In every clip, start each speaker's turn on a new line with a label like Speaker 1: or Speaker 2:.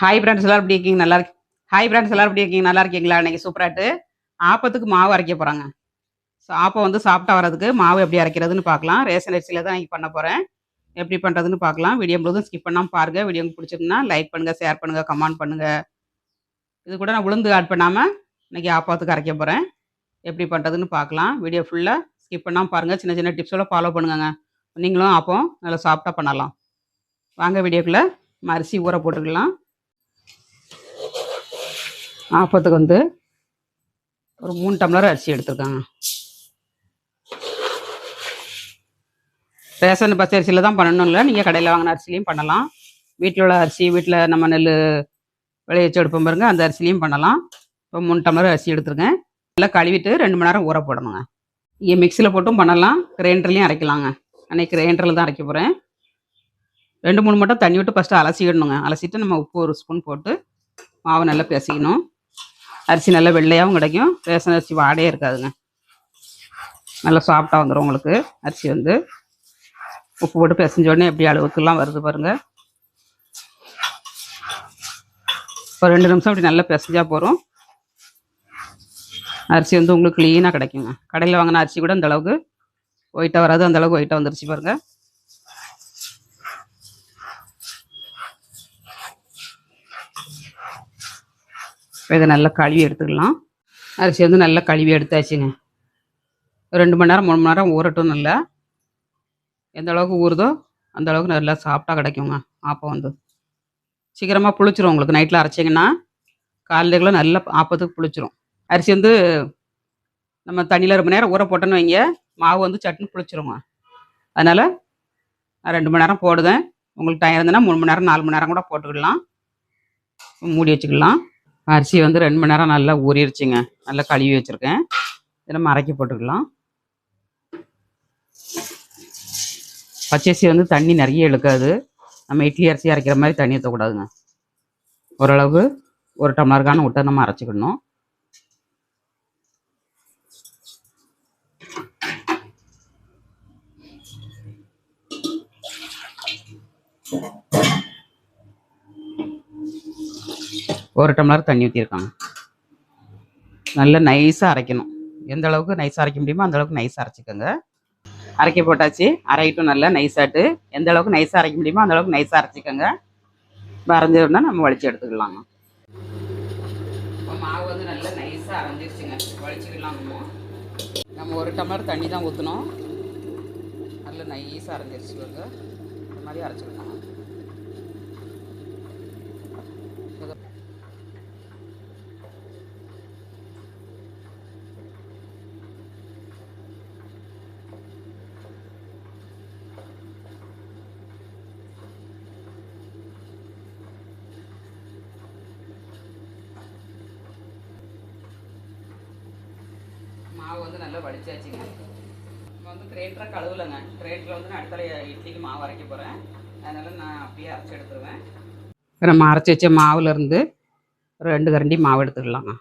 Speaker 1: Hi friends எல்லாரும் எப்படி இருக்கீங்க நல்லா இருக்கு ஹாய் ஃப்ரெண்ட்ஸ் எல்லாரும் எப்படி இருக்கீங்க நல்லா இருக்கீங்களா இன்னைக்கு சூப்பராட்டு ஆப்பத்துக்கு மாவு அரைக்க போகிறாங்க ஸோ ஆப்பம் வந்து சாப்பிட்டா வரதுக்கு மாவு எப்படி அரைக்கிறதுன்னு பார்க்கலாம் ரேஷன் அரிசியில் தான் இங்கே பண்ண போகிறேன் எப்படி பண்ணுறதுன்னு பார்க்கலாம் வீடியோ முழுதும் ஸ்கிப் பண்ணாமல் பாருங்கள் வீடியோ பிடிச்சிருக்குன்னா லைக் பண்ணுங்கள் ஷேர் பண்ணுங்கள் கமெண்ட் பண்ணுங்கள் இது கூட நான் உளுந்து ஆட் பண்ணாமல் இன்றைக்கி ஆப்பத்துக்கு அரைக்க போகிறேன் எப்படி பண்ணுறதுன்னு பார்க்கலாம் வீடியோ ஃபுல்லாக ஸ்கிப் பண்ணாமல் பாருங்கள் சின்ன சின்ன டிப்ஸோட ஃபாலோ பண்ணுங்கங்க நீங்களும் ஆப்பம் நல்லா சாப்பிட்டா பண்ணலாம் வாங்க வீடியோக்குள்ளே அரிசி ஊற போட்டுக்கலாம் நாற்பத்துக்கு வந்து ஒரு மூணு டம்ளர் அரிசி எடுத்துருக்காங்க ரேஷன் பச்சை அரிசியில் தான் பண்ணணும் இல்லை நீங்கள் கடையில் வாங்கின அரிசிலையும் பண்ணலாம் வீட்டில் உள்ள அரிசி வீட்டில் நம்ம நெல் விளைய வச்சு எடுப்போம் பாருங்க அந்த அரிசிலையும் பண்ணலாம் இப்போ மூணு டம்ளர் அரிசி எடுத்துருக்கேன் நல்லா கழுவிட்டு ரெண்டு மணி நேரம் ஊற போடணுங்க இங்கே மிக்சியில் போட்டும் பண்ணலாம் கிரைண்டர்லையும் அரைக்கலாங்க அன்றைக்கி கிரைண்டரில் தான் அரைக்க போகிறேன் ரெண்டு மூணு மட்டும் தண்ணி விட்டு ஃபஸ்ட்டு அலசிடணுங்க அலசிட்டு நம்ம உப்பு ஒரு ஸ்பூன் போட்டு மாவை நல்லா பிசையணும் அரிசி நல்லா வெள்ளையாகவும் கிடைக்கும் ரேஷன் அரிசி வாடையே இருக்காதுங்க நல்லா சாஃப்டாக வந்துடும் உங்களுக்கு அரிசி வந்து உப்பு போட்டு பிசைஞ்சோடனே எப்படி அளவுக்குலாம் வருது பாருங்கள் ஒரு ரெண்டு நிமிஷம் அப்படி நல்லா பிசைஞ்சா போகிறோம் அரிசி வந்து உங்களுக்கு க்ளீனாக கிடைக்குங்க கடையில் வாங்கின அரிசி கூட அந்த அளவுக்கு ஒயிட்டாக வராது அந்தளவுக்கு ஒயிட்டாக வந்துருச்சு பாருங்கள் இதை நல்லா கழுவி எடுத்துக்கலாம் அரிசி வந்து நல்லா கழுவி எடுத்தாச்சுங்க ரெண்டு மணி நேரம் மூணு மணி நேரம் ஊறட்டும் நல்லா எந்த அளவுக்கு ஊறுதோ அந்த அளவுக்கு நல்லா சாப்பிட்டா கிடைக்குங்க ஆப்பம் வந்து சீக்கிரமாக புளிச்சிரும் உங்களுக்கு நைட்டில் அரைச்சிங்கன்னா காலையில நல்லா ஆப்பத்துக்கு புளிச்சிரும் அரிசி வந்து நம்ம தண்ணியில் ரொம்ப நேரம் ஊற போட்டோன்னு வைங்க மாவு வந்து சட்னி புளிச்சிருங்க அதனால் நான் ரெண்டு மணி நேரம் போடுதேன் உங்களுக்கு டைம் இருந்தேன்னா மூணு மணி நேரம் நாலு மணி நேரம் கூட போட்டுக்கிடலாம் மூடி வச்சுக்கலாம் அரிசி வந்து ரெண்டு மணி நேரம் நல்லா ஊறிடுச்சுங்க நல்லா கழுவி வச்சுருக்கேன் இதை நம்ம அரைக்கி போட்டுக்கலாம் பச்சரிசி வந்து தண்ணி நிறைய இழுக்காது நம்ம இட்லி அரிசி அரைக்கிற மாதிரி தண்ணி ஊற்றக்கூடாதுங்க ஓரளவு ஒரு டம்ளருக்கான உட்டை நம்ம அரைச்சிக்கணும் Thank you. ஒரு டம்ளர் தண்ணி ஊற்றிருக்காங்க நல்லா நைஸாக அரைக்கணும் எந்த அளவுக்கு நைஸாக அரைக்க முடியுமோ அந்த அளவுக்கு நைஸாக அரைச்சிக்கோங்க அரைக்க போட்டாச்சு அரைட்டும் நல்லா நைஸாட்டு எந்த அளவுக்கு நைஸாக அரைக்க முடியுமோ அந்த அளவுக்கு நைஸாக அரைச்சிக்கோங்க அரைஞ்சோம்னா நம்ம வலிச்சு எடுத்துக்கலாங்க இப்போ மாவு வந்து நல்லா நைஸாக நம்ம ஒரு டம்ளர் தண்ணி தான் ஊற்றணும் நல்லா நைஸாக அரைஞ்சிருச்சு பாருங்க இந்த மாதிரி அரைச்சிக்கலாம் நல்லா வடிச்சாச்சுங்க இப்போ வந்து கிரேட்டராக கழுவுலங்க கிரேட்டரில் வந்து நான் அடுத்த இட்லிக்கு மாவு அரைக்க போகிறேன் அதனால் நான் அப்படியே அரைச்சி எடுத்துருவேன் இப்போ நம்ம அரைச்சி வச்ச மாவுலேருந்து ரெண்டு கரண்டி மாவு எடுத்துக்கலாங்க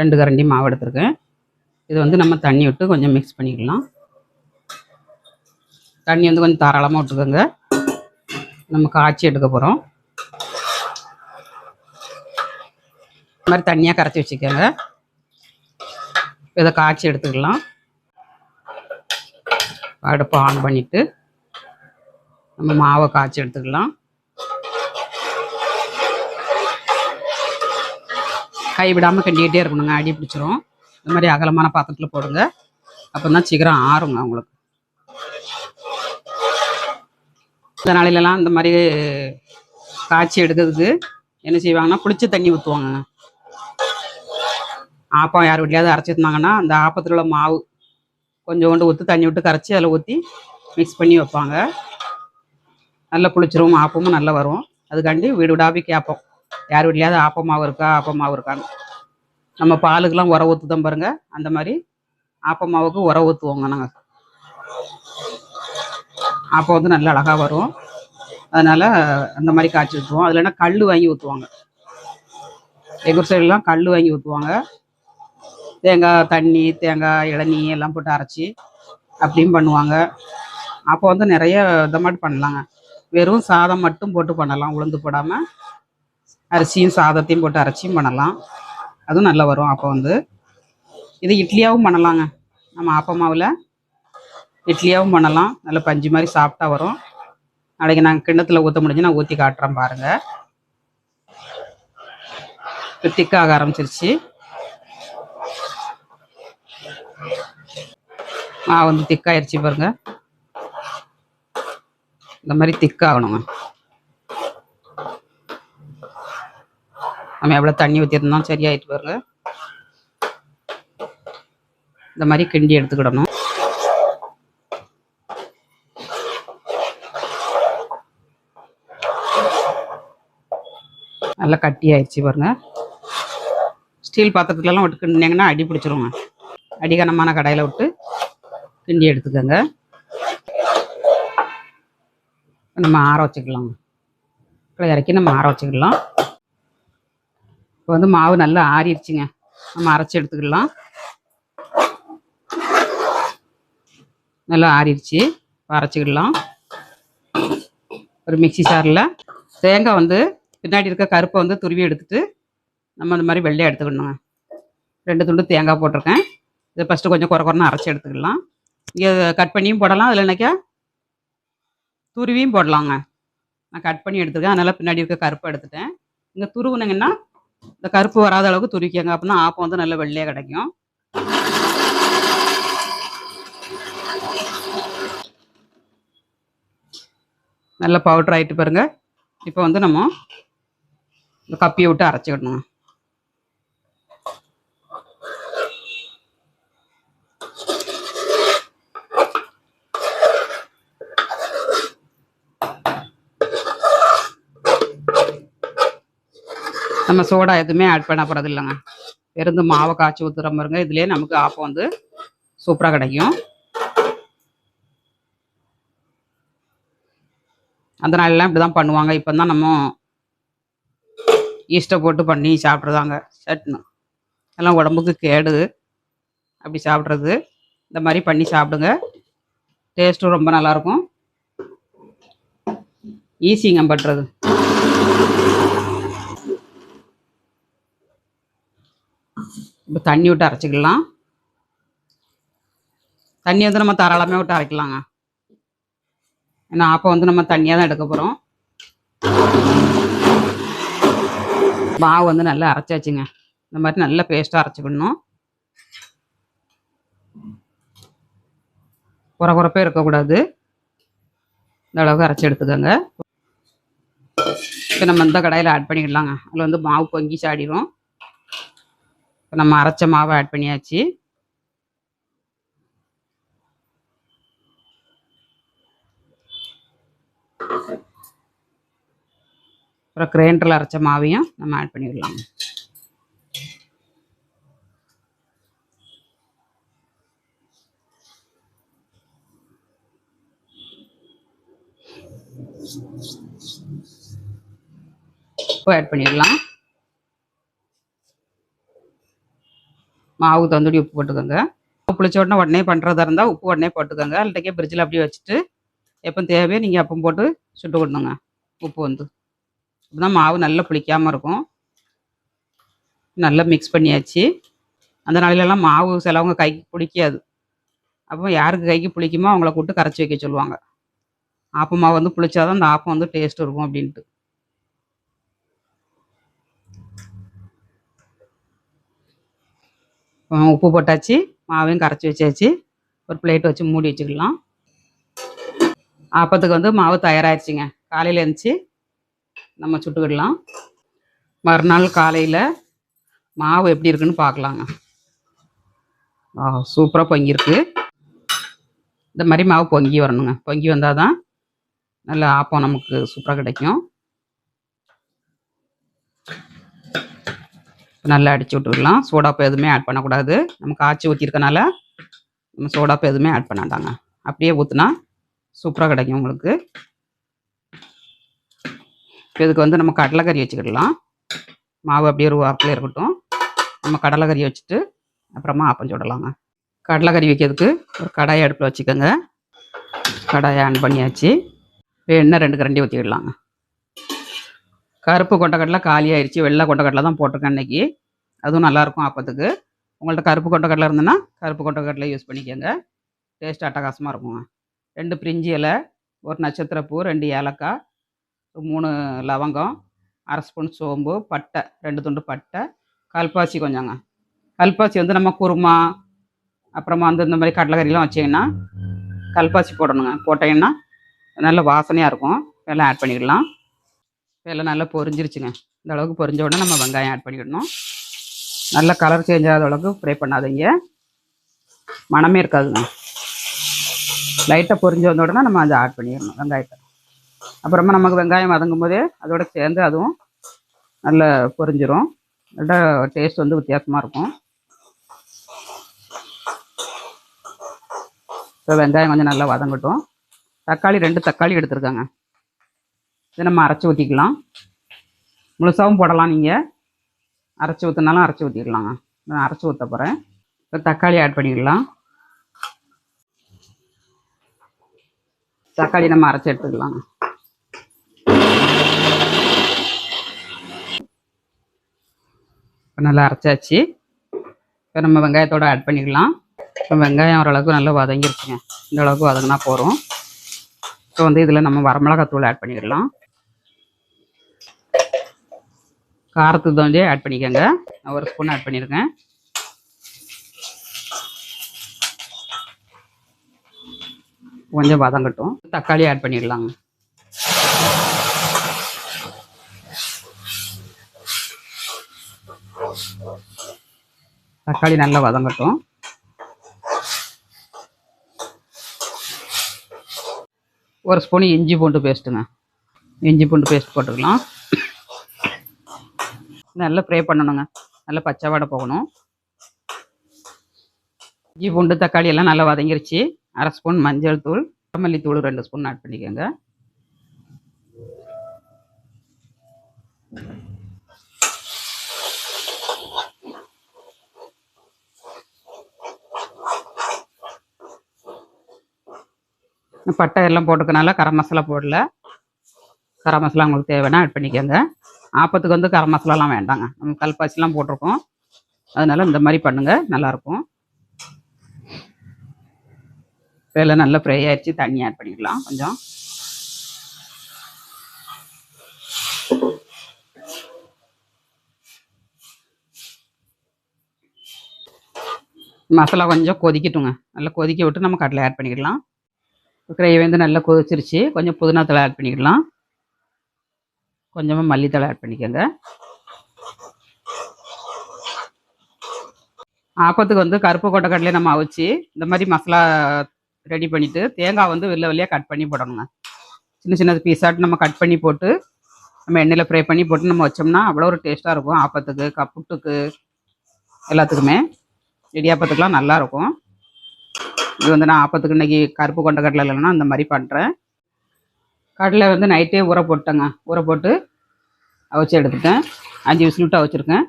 Speaker 1: ரெண்டு கரண்டி மாவு எடுத்துருக்கேன் இது வந்து நம்ம தண்ணி விட்டு கொஞ்சம் மிக்ஸ் பண்ணிக்கலாம் தண்ணி வந்து கொஞ்சம் தாராளமாக விட்டுக்கோங்க நம்ம காய்ச்சி எடுக்க போகிறோம் இது மாதிரி தனியாக கரைச்சி வச்சுக்கோங்க இதை காய்ச்சி எடுத்துக்கலாம் அடுப்பு ஆன் பண்ணிவிட்டு நம்ம மாவை காய்ச்சி எடுத்துக்கலாம் கை விடாமல் கிண்டிகிட்டே இருக்கணுங்க அடி பிடிச்சிரும் இந்த மாதிரி அகலமான பாத்திரத்தில் போடுங்க அப்போ தான் சீக்கிரம் ஆறுங்க அவங்களுக்கு இந்த நாளிலெல்லாம் இந்த மாதிரி காய்ச்சி எடுக்கிறதுக்கு என்ன செய்வாங்கன்னா புளிச்ச தண்ணி ஊற்றுவாங்க ஆப்பம் யார் வீட்லையாவது அரைச்சிருந்தாங்கன்னா அந்த ஆப்பத்தில் உள்ள மாவு கொஞ்சோண்டு ஊற்றி தண்ணி விட்டு கரைச்சி அதில் ஊற்றி மிக்ஸ் பண்ணி வைப்பாங்க நல்லா புளிச்சிரும் ஆப்பமும் நல்லா வரும் அதுக்காண்டி வீடு விடாபி கேட்போம் யார் வீட்லையாவது ஆப்ப மாவு இருக்கா ஆப்ப மாவு இருக்கான்னு நம்ம பாலுக்கெல்லாம் உர ஊற்று தான் பாருங்கள் அந்த மாதிரி ஆப்ப மாவுக்கு உர ஊற்றுவோங்க நாங்கள் ஆப்பம் வந்து நல்லா அழகாக வரும் அதனால் அந்த மாதிரி காய்ச்சி ஊற்றுவோம் அதில் கல் வாங்கி ஊற்றுவாங்க எங்கள் சைடெலாம் கல் வாங்கி ஊற்றுவாங்க தேங்காய் தண்ணி தேங்காய் இளநீ எல்லாம் போட்டு அரைச்சி அப்படியும் பண்ணுவாங்க அப்போ வந்து நிறைய இந்த மாதிரி பண்ணலாங்க வெறும் சாதம் மட்டும் போட்டு பண்ணலாம் உளுந்து போடாமல் அரிசியும் சாதத்தையும் போட்டு அரைச்சியும் பண்ணலாம் அதுவும் நல்லா வரும் அப்போ வந்து இது இட்லியாகவும் பண்ணலாங்க நம்ம ஆப்ப மாவில் இட்லியாகவும் பண்ணலாம் நல்லா பஞ்சு மாதிரி சாப்பிட்டா வரும் நாளைக்கு நாங்கள் கிண்ணத்தில் ஊற்ற முடிஞ்சு நான் ஊற்றி காட்டுறேன் பாருங்கள் திக்காக ஆரம்பிச்சிருச்சு மாவு வந்து திக்காயிருச்சு பாருங்க இந்த மாதிரி திக்காகணுங்க நம்ம எவ்வளோ தண்ணி ஊற்றிருந்தோம் சரியாயிட்டு பாருங்க இந்த மாதிரி கிண்டி எடுத்துக்கிடணும் நல்லா கட்டி ஆயிடுச்சு பாருங்க ஸ்டீல் பாத்திரத்துலலாம் விட்டு கிண்டிங்கன்னா அடி பிடிச்சிருவோங்க அடிகனமான கடையில் விட்டு கிண்டி எடுத்துக்கோங்க நம்ம ஆற வச்சுக்கலாம் இறக்கி நம்ம ஆற வச்சுக்கலாம் இப்போ வந்து மாவு நல்லா ஆறிடுச்சுங்க நம்ம அரைச்சி எடுத்துக்கலாம் நல்லா ஆறிடுச்சு அரைச்சிக்கிடலாம் ஒரு மிக்சி சாரில் தேங்காய் வந்து பின்னாடி இருக்க கருப்பை வந்து துருவி எடுத்துகிட்டு நம்ம இந்த மாதிரி வெள்ளையாக எடுத்துக்கணுங்க ரெண்டு துண்டு தேங்காய் போட்டிருக்கேன் இதை ஃபஸ்ட்டு கொஞ்சம் குறை குறைன்னு அரைச்சி எடுத்துக்கலாம் கட் பண்ணியும் போடலாம் அதில் என்னைக்கா துருவியும் போடலாங்க நான் கட் பண்ணி எடுத்துக்கேன் அதனால் பின்னாடி இருக்க கருப்பு எடுத்துட்டேன் இங்கே துருவுனிங்கன்னா இந்த கருப்பு வராத அளவுக்கு துருவிக்கங்க அப்படின்னா ஆப்பம் வந்து நல்ல வெள்ளையாக கிடைக்கும் நல்லா பவுட்ரு ஆகிட்டு பாருங்கள் இப்போ வந்து நம்ம இந்த கப்பியை விட்டு அரைச்சிக்கணும் நம்ம சோடா எதுவுமே ஆட் பண்ண போகிறது இல்லைங்க இருந்து மாவை காய்ச்சி ஊற்றுற மாதிரிங்க இதுலேயே நமக்கு ஆப்பம் வந்து சூப்பராக கிடைக்கும் அந்த நாளெலாம் இப்படி தான் பண்ணுவாங்க இப்போ தான் நம்ம ஈஸ்ட போட்டு பண்ணி சாப்பிட்றதாங்க சட்னு எல்லாம் உடம்புக்கு கேடு அப்படி சாப்பிட்றது இந்த மாதிரி பண்ணி சாப்பிடுங்க டேஸ்ட்டும் ரொம்ப நல்லாயிருக்கும் ஈஸிங்க பண்ணுறது இப்போ தண்ணி விட்டு அரைச்சிக்கலாம் தண்ணி வந்து நம்ம தாராளமாக விட்டு அரைக்கலாங்க ஏன்னா ஆப்பம் வந்து நம்ம தண்ணியாக தான் எடுக்க போகிறோம் மாவு வந்து நல்லா அரைச்சாச்சுங்க இந்த மாதிரி நல்லா பேஸ்ட்டாக அரைச்சிக்கணும் குறை குறப்பே இருக்கக்கூடாது இந்த அளவுக்கு அரைச்சி எடுத்துக்கோங்க இப்போ நம்ம இந்த கடையில் ஆட் பண்ணிக்கலாங்க அதில் வந்து மாவு பொங்கி சாடிடும் இப்போ நம்ம அரைச்ச மாவை ஆட் பண்ணியாச்சு அப்புறம் கிரைண்டரில் அரைச்ச மாவையும் நம்ம ஆட் பண்ணிடலாம் ஆட் பண்ணிடலாம் மாவு தந்துடி உப்பு போட்டுக்கோங்க புளிச்ச உடனே உடனே பண்ணுறதா இருந்தால் உப்பு உடனே போட்டுக்கோங்க அல்லட்டக்கே ஃப்ரிட்ஜில் அப்படியே வச்சுட்டு எப்போ தேவையோ நீங்கள் அப்பம் போட்டு சுட்டு விடணுங்க உப்பு வந்து அப்படிதான் மாவு நல்லா புளிக்காமல் இருக்கும் நல்லா மிக்ஸ் பண்ணியாச்சு அந்த நாளிலெல்லாம் மாவு சிலவங்க கைக்கு பிடிக்காது அப்போ யாருக்கு கைக்கு பிடிக்குமோ அவங்கள கூப்பிட்டு கரைச்சி வைக்க சொல்லுவாங்க ஆப்பம் மாவு வந்து புளிச்சாதான் அந்த ஆப்பம் வந்து டேஸ்ட் இருக்கும் அப்படின்ட்டு உப்பு போட்டாச்சு மாவையும் கரைச்சி வச்சாச்சு ஒரு பிளேட் வச்சு மூடி வச்சுக்கலாம் ஆப்பத்துக்கு வந்து மாவு தயாராகிடுச்சிங்க காலையில் இருந்துச்சு நம்ம சுட்டுக்கிடலாம் மறுநாள் காலையில் மாவு எப்படி இருக்குன்னு பார்க்கலாங்க சூப்பராக பொங்கியிருக்கு இந்த மாதிரி மாவு பொங்கி வரணுங்க பொங்கி வந்தால் தான் நல்ல ஆப்பம் நமக்கு சூப்பராக கிடைக்கும் நல்லா அடிச்சு விட்டுடலாம் சோடாப்பு எதுவுமே ஆட் பண்ணக்கூடாது நம்ம காய்ச்சி ஊற்றிருக்கனால நம்ம சோடாப்பு எதுவுமே ஆட் பண்ணாண்டாங்க அப்படியே ஊற்றுனா சூப்பராக கிடைக்கும் உங்களுக்கு இப்போ இதுக்கு வந்து நம்ம கடலைக்கறி வச்சுக்கிடலாம் மாவு அப்படியே ஒரு வாரத்தில் இருக்கட்டும் நம்ம கடலைக்கறி வச்சுட்டு அப்புறமா ஆப்பம் கடலை கடலைக்கறி வைக்கிறதுக்கு ஒரு கடாயை அடுப்பில் வச்சுக்கோங்க கடாயை ஆன் பண்ணியாச்சு எண்ணெய் ரெண்டு கரண்டி ஊற்றிக்கிடலாங்க கருப்பு கொண்டக்கடலை காலியாயிருச்சு வெள்ளை கொண்டக்கடலை தான் போட்டிருக்கேன் இன்னைக்கு அதுவும் நல்லாயிருக்கும் ஆப்பத்துக்கு உங்கள்கிட்ட கருப்பு கொண்டக்கடலை இருந்ததுன்னா கருப்பு கொண்டக்கடலை யூஸ் பண்ணிக்கோங்க டேஸ்ட் அட்டகாசமாக இருக்குங்க ரெண்டு பிரிஞ்சி இலை ஒரு நட்சத்திரப்பூ ரெண்டு ஏலக்காய் மூணு லவங்கம் அரை ஸ்பூன் சோம்பு பட்டை ரெண்டு துண்டு பட்டை கல்பாசி கொஞ்சங்க கல்பாசி வந்து நம்ம குருமா அப்புறமா வந்து இந்த மாதிரி கடலைக்கறிலாம் வச்சிங்கன்னா கல்பாசி போடணுங்க போட்டிங்கன்னா நல்ல வாசனையாக இருக்கும் எல்லாம் ஆட் பண்ணிக்கலாம் எல்லாம் நல்லா பொரிஞ்சிருச்சுங்க இந்த அளவுக்கு பொரிஞ்ச உடனே நம்ம வெங்காயம் ஆட் பண்ணிவிடணும் நல்லா கலர் சேஞ்ச் ஆகாத அளவுக்கு ஃப்ரை பண்ணாதீங்க மனமே இருக்காதுங்க லைட்டாக பொரிஞ்ச வந்த உடனே நம்ம அதை ஆட் பண்ணிடணும் வெங்காயத்தை அப்புறமா நமக்கு வெங்காயம் வதங்கும் போதே அதோட சேர்ந்து அதுவும் நல்லா பொரிஞ்சிரும் நல்லா டேஸ்ட் வந்து வித்தியாசமாக இருக்கும் இப்போ வெங்காயம் கொஞ்சம் நல்லா வதங்கட்டும் தக்காளி ரெண்டு தக்காளி எடுத்துருக்காங்க இதை நம்ம அரைச்சி ஊற்றிக்கலாம் முழுசாகவும் போடலாம் நீங்கள் அரைச்சி ஊற்றுனாலும் அரைச்சி ஊற்றிக்கலாங்க நான் அரைச்சி ஊற்ற போகிறேன் இப்போ தக்காளி ஆட் பண்ணிக்கலாம் தக்காளி நம்ம அரைச்சி எடுத்துக்கலாங்க இப்போ நல்லா அரைச்சாச்சு இப்போ நம்ம வெங்காயத்தோடு ஆட் பண்ணிக்கலாம் இப்போ வெங்காயம் ஓரளவுக்கு நல்லா வதங்கிருச்சுங்க இந்த அளவுக்கு வதங்கினா போகிறோம் இப்போ வந்து இதில் நம்ம வரமிளகாத்தூள் ஆட் பண்ணிக்கலாம் காரத்துக்கு தகுந்த ஆட் பண்ணிக்கோங்க நான் ஒரு ஸ்பூன் ஆட் பண்ணியிருக்கேன் கொஞ்சம் கட்டும் தக்காளி ஆட் பண்ணிடலாங்க தக்காளி நல்லா வதங்கட்டும் ஒரு ஸ்பூன் இஞ்சி பூண்டு பேஸ்ட்டுங்க இஞ்சி பூண்டு பேஸ்ட் போட்டுக்கலாம் நல்லா ஃப்ரை பண்ணணுங்க நல்லா பச்சை வாடை போகணும் இஞ்சி பூண்டு தக்காளி எல்லாம் நல்லா வதங்கிருச்சு அரை ஸ்பூன் மஞ்சள் தூள் கொத்தமல்லி தூள் ரெண்டு ஸ்பூன் ஆட் பண்ணிக்கோங்க பட்டை எல்லாம் போட்டுக்கனால கரம் மசாலா போடல கரம் மசாலா உங்களுக்கு தேவைன்னா ஆட் பண்ணிக்கோங்க ஆப்பத்துக்கு வந்து கரம் மசாலாலாம் வேண்டாங்க நம்ம கல்பாசிலாம் போட்டிருக்கோம் அதனால் இந்த மாதிரி பண்ணுங்கள் நல்லாயிருக்கும் இப்போ நல்லா ஃப்ரை ஆயிடுச்சு தண்ணி ஆட் பண்ணிக்கலாம் கொஞ்சம் மசாலா கொஞ்சம் கொதிக்கட்டுங்க நல்லா கொதிக்க விட்டு நம்ம கடலை ஆட் பண்ணிக்கலாம் கிரேவி வந்து நல்லா கொதிச்சிருச்சு கொஞ்சம் புதினா தலை ஆட் பண்ணிக்கலாம் கொஞ்சமாக மல்லித்தலை ஆட் பண்ணிக்கோங்க ஆப்பத்துக்கு வந்து கருப்பு கடலையை நம்ம அவிச்சு இந்த மாதிரி மசாலா ரெடி பண்ணிவிட்டு தேங்காய் வந்து வெளில வெளியாக கட் பண்ணி போடணுங்க சின்ன சின்ன பீஸாட்டு நம்ம கட் பண்ணி போட்டு நம்ம எண்ணெயில் ஃப்ரை பண்ணி போட்டு நம்ம வச்சோம்னா அவ்வளோ ஒரு டேஸ்ட்டாக இருக்கும் ஆப்பத்துக்கு கப்புட்டுக்கு எல்லாத்துக்குமே இடியாப்பத்துக்கெலாம் நல்லாயிருக்கும் இது வந்து நான் ஆப்பத்துக்கு இன்றைக்கி கருப்பு கொண்ட கடலை இல்லைன்னா அந்த மாதிரி பண்ணுறேன் கடலை வந்து நைட்டே ஊற போட்டேங்க ஊற போட்டு அவிச்சு எடுத்துட்டேன் அஞ்சு விசில் விட்டு அவிச்சிருக்கேன்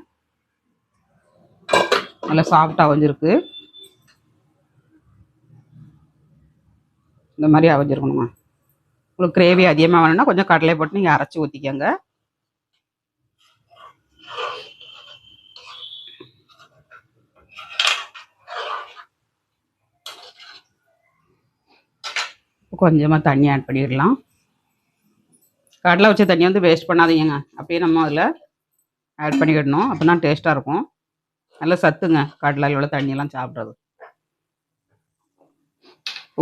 Speaker 1: நல்லா சாஃப்டாக அவிஞ்சிருக்கு இந்த மாதிரி அவிஞ்சிருக்கணுமா உங்களுக்கு கிரேவி அதிகமாக வேணுன்னா கொஞ்சம் கடலை போட்டு நீங்கள் அரைச்சி ஊற்றிக்கங்க கொஞ்சமாக தண்ணி ஆட் பண்ணிடலாம் கடலை வச்ச தண்ணி வந்து வேஸ்ட் பண்ணாதீங்க அப்படியே நம்ம அதில் ஆட் பண்ணிக்கிடணும் அப்போ தான் டேஸ்ட்டாக இருக்கும் நல்லா சத்துங்க கடலையில் உள்ள தண்ணியெல்லாம் சாப்பிட்றது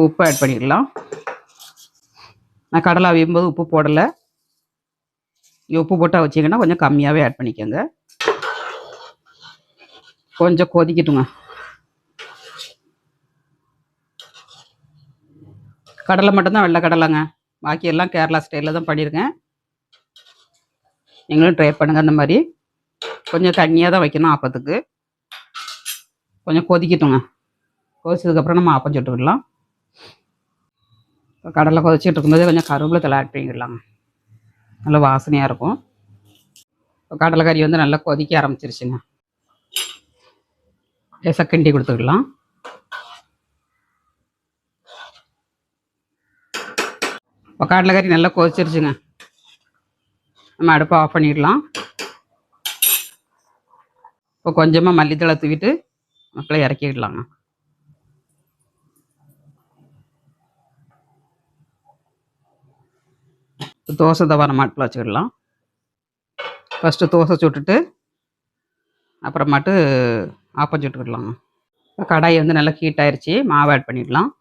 Speaker 1: உப்பு ஆட் பண்ணிக்கலாம் நான் கடலை அவையும் போது உப்பு போடலை உப்பு போட்டால் வச்சிங்கன்னா கொஞ்சம் கம்மியாகவே ஆட் பண்ணிக்கோங்க கொஞ்சம் கொதிக்கட்டுங்க கடலை மட்டும்தான் வெள்ளை கடலைங்க பாக்கி எல்லாம் கேரளா ஸ்டைலில் தான் பண்ணியிருக்கேன் நீங்களும் ட்ரை பண்ணுங்கள் அந்த மாதிரி கொஞ்சம் தண்ணியாக தான் வைக்கணும் ஆப்பத்துக்கு கொஞ்சம் கொதிக்கட்டுங்க கொதிச்சதுக்கப்புறம் நம்ம ஆப்பம் சுட்டு விடலாம் இப்போ கடலை கொதிச்சுட்டு இருக்கும்போது கொஞ்சம் கருவேப்பிலை தலை ஆட் பண்ணிக்கிடலாங்க நல்லா வாசனையாக இருக்கும் இப்போ கடலைக்கறி வந்து நல்லா கொதிக்க ஆரம்பிச்சிருச்சுங்க லேசாக கிண்டி கொடுத்துக்கலாம் இப்போ கறி நல்லா கொதிச்சிருச்சுங்க நம்ம அடுப்பை ஆஃப் பண்ணிடலாம் இப்போ கொஞ்சமாக மல்லித்தலை தூக்கிட்டு மக்களை இறக்கிடலாங்க தோசை தவறை மாட்டில் வச்சுக்கிடலாம் ஃபஸ்ட்டு தோசை சுட்டுட்டு அப்புறமாட்டு ஆப்பம் சுட்டுக்கிடலாங்க இப்போ கடாய் வந்து நல்லா ஹீட் ஆயிடுச்சு மாவு ஆட் பண்ணிடலாம்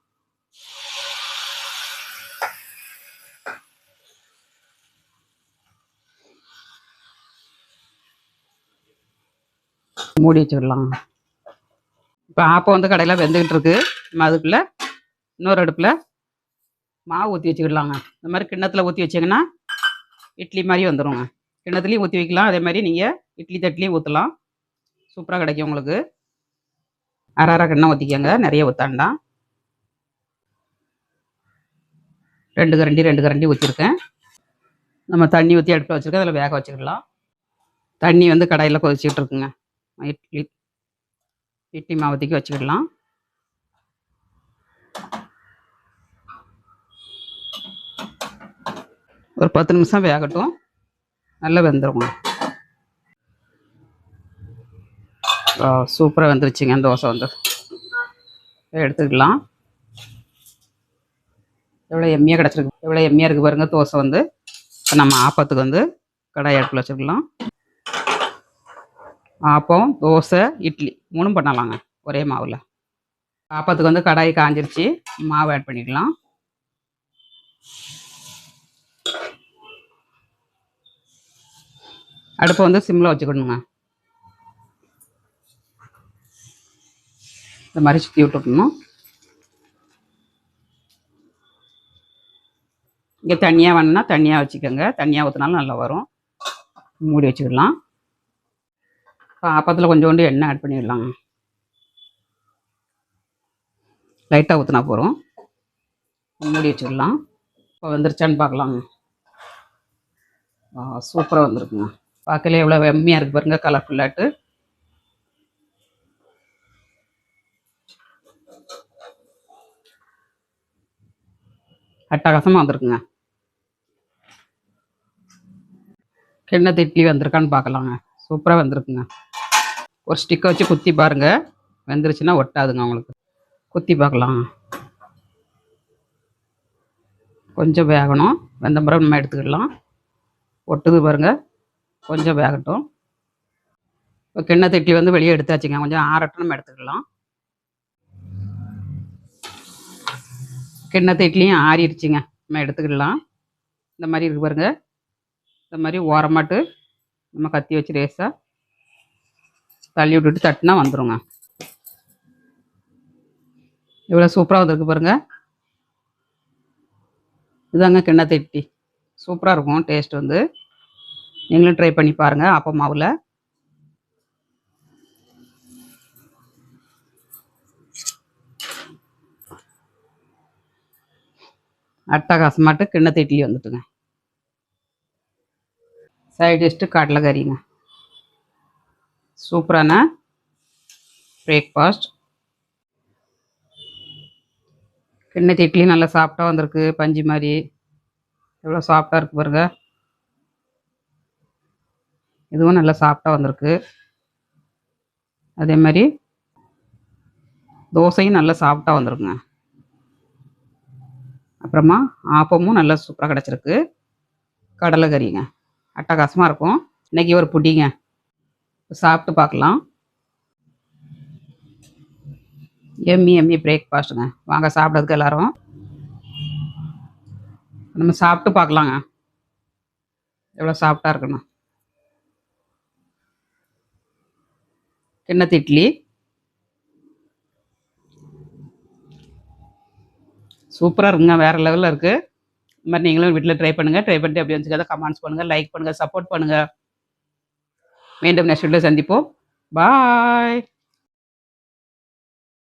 Speaker 1: மூடி வச்சுக்கலாம் இப்போ ஆப்பம் வந்து கடையில் வெந்துக்கிட்டு இருக்கு நம்ம அதுக்குள்ளே இன்னொரு அடுப்பில் மாவு ஊற்றி வச்சுக்கிடலாங்க இந்த மாதிரி கிண்ணத்தில் ஊற்றி வச்சிங்கன்னா இட்லி மாதிரி வந்துடுங்க கிண்ணத்துலேயும் ஊற்றி வைக்கலாம் அதே மாதிரி நீங்கள் இட்லி தட்டிலையும் ஊற்றலாம் சூப்பராக கிடைக்கும் உங்களுக்கு அரை அரை கிண்ணம் ஊற்றிக்கோங்க நிறைய ஊற்றாண்டாம் ரெண்டு கரண்டி ரெண்டு கரண்டி ஊற்றிருக்கேன் நம்ம தண்ணி ஊற்றி அடுப்பில் வச்சுருக்கேன் அதில் வேக வச்சுக்கிடலாம் தண்ணி வந்து கடையில் கொதிச்சுக்கிட்டு இருக்குங்க இட்லி இட்லி மாவத்துக்கு வச்சுக்கிடலாம் ஒரு பத்து நிமிஷம் வேகட்டும் நல்லா வெந்துடும் சூப்பராக வெந்துருச்சுங்க தோசை வந்து எடுத்துக்கலாம் எவ்வளோ எம்மியாக கிடச்சிருக்கு எவ்வளோ எம்மியாக இருக்குது பாருங்கள் தோசை வந்து நம்ம ஆப்பத்துக்கு வந்து கடாய் அடுப்பில் வச்சுக்கலாம் ஆப்பம் தோசை இட்லி மூணும் பண்ணலாங்க ஒரே மாவில் ஆப்பத்துக்கு வந்து கடாய் காஞ்சிருச்சு மாவு ஆட் பண்ணிக்கலாம் அடுப்பை வந்து சிம்மில் வச்சுக்கணுங்க இந்த மாதிரி சுற்றி விட்டுக்கணும் இங்கே தனியாக வேணுன்னா தனியாக வச்சுக்கோங்க தனியாக ஊற்றினாலும் நல்லா வரும் மூடி வச்சுக்கலாம் அப்பத்தில் கொஞ்சோண்டு எண்ணெய் ஆட் பண்ணிடலாம் லைட்டாக ஊற்றினா போகிறோம் மூடி வச்சிடலாம் இப்போ வந்துருச்சான்னு பார்க்கலாம் சூப்பராக வந்துருக்குங்க பார்க்கல எவ்வளோ வெம்மையாக இருக்குது பாருங்கள் கலர்ஃபுல்லாட்டு அட்டகாசமாக வந்திருக்குங்க கிண்ணத்து இட்லி வந்திருக்கான்னு பார்க்கலாங்க சூப்பராக வந்திருக்குங்க ஒரு ஸ்டிக்கை வச்சு குத்தி பாருங்கள் வெந்துருச்சுன்னா ஒட்டாதுங்க அவங்களுக்கு குத்தி பார்க்கலாம் கொஞ்சம் வேகணும் வெந்த முறை நம்ம எடுத்துக்கிடலாம் ஒட்டுது பாருங்க கொஞ்சம் வேகட்டும் இப்போ கிண்ணை தட்டி வந்து வெளியே எடுத்தாச்சுங்க கொஞ்சம் ஆறட்டும் நம்ம எடுத்துக்கலாம் கிண்ண தட்டிலையும் ஆறிடுச்சுங்க நம்ம எடுத்துக்கிடலாம் இந்த மாதிரி இருக்கு பாருங்க இந்த மாதிரி ஓரமாட்டு நம்ம கத்தி வச்சு ரேஸாக தள்ளி விட்டுட்டு தட்டினா வந்துடுங்க எவ்வளோ சூப்பராக வந்துருக்கு பாருங்கள் இதாங்க கிண்ணத்தட்டி சூப்பராக இருக்கும் டேஸ்ட் வந்து நீங்களும் ட்ரை பண்ணி பாருங்கள் அப்போ மாவில் அட்டகாசமாட்டு கிண்ணத்தை இட்லி வந்துட்டுங்க சைட் டிஷ்ட்டு கடலை கறிங்க சூப்பரான பிரேக்ஃபாஸ்ட் கிண்ணத்தி இட்லி நல்லா சாஃப்டாக வந்திருக்கு பஞ்சு மாதிரி எவ்வளோ சாஃப்டாக இருக்குது பாருங்க இதுவும் நல்லா சாஃப்டாக வந்திருக்கு அதே மாதிரி தோசையும் நல்லா சாஃப்டாக வந்திருக்குங்க அப்புறமா ஆப்பமும் நல்லா சூப்பராக கிடச்சிருக்கு கடலை கறிங்க அட்டகாசமாக இருக்கும் இன்றைக்கி ஒரு புட்டிங்க சாப்பிட்டு பார்க்கலாம் எம்மி எம்மி பிரேக்ஃபாஸ்ட்டுங்க வாங்க சாப்பிட்றதுக்கு எல்லாரும் நம்ம சாப்பிட்டு பார்க்கலாங்க எவ்வளோ சாப்பிட்டா இருக்கணும் கிண்ணத்து இட்லி சூப்பராக இருக்குங்க வேறு லெவலில் இருக்குது இந்த மாதிரி நீங்களும் வீட்டில் ட்ரை பண்ணுங்கள் ட்ரை பண்ணிட்டு எப்படி வந்துச்சுக்காத கமெண்ட்ஸ் பண்ணுங்கள் லைக் பண்ணுங்கள் சப்போர்ட் பண்ணுங்கள் மீண்டும் நெக்ஸ்ட் வீடியோ சந்திப்போம் பாய்